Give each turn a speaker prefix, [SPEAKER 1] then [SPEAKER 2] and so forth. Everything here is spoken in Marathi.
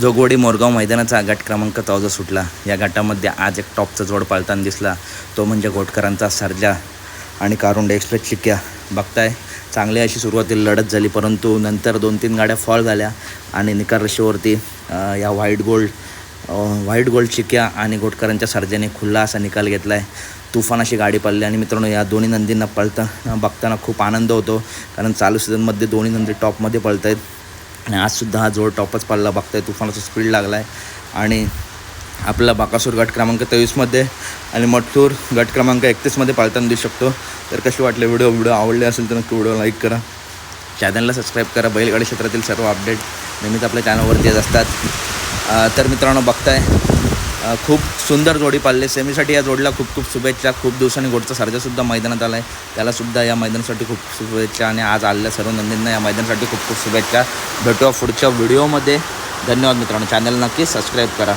[SPEAKER 1] जोगवडी मोरगाव मैदानाचा गट क्रमांक चौदा सुटला. या गटामध्ये आज एक टॉपचा जोड पाळताना दिसला. तो म्हणजे घोटकरांचा सर्जा आणि कारुंडे एक्सप्रेस चिक्या. बघताय चांगली अशी सुरुवातीला लढत झाली परंतु नंतर दोन तीन गाड्या फॉल झाल्या आणि निकाल रशीवरती या व्हाईट गोल्ड व्हाईट गोल्ड चिक्या आणि घोटकरांच्या सर्जाने खुल्ला असा निकाल घेतला आहे तुफान अशी गाडी पडली आणि मित्रांनो या दोन्ही नंदींना पळता बघताना खूप आनंद होतो कारण चालू सीझनमध्ये दोन्ही नंदी टॉपमध्ये पळत आहेत आणि आजसुद्धा हा जोड टॉपच पडला बघताय तुफानाचा स्पीड लागला आहे आणि आपला बाकासूर गट क्रमांक तेवीसमध्ये आणि मठूर गट क्रमांक एकतीसमध्ये पाळताना देऊ शकतो. तर कसे वाटले व्हिडिओ? व्हिडिओ आवडले असेल तर नक्की व्हिडिओ लाईक करा. चॅनलला सबस्क्राईब करा. बैलगाडी क्षेत्रातील सर्व अपडेट नेहमीच आपल्या चॅनलवरती येत असतात. तर मित्रांनो बघताय खूप सुंदर जोडी पाळली. सेमीसाठी या जोडीला खूप खूप शुभेच्छा. खूप दिवसांनी गोडचा सरजासुद्धा मैदानात आला आहे त्यालासुद्धा या मैदानासाठी खूप शुभेच्छा आणि आज आलेल्या सर्व नंदींना या मैदानासाठी खूप खूप शुभेच्छा. भेटूया पुढच्या व्हिडिओमध्ये. धन्यवाद मित्रांनो. चॅनल नक्की सबस्क्राईब करा.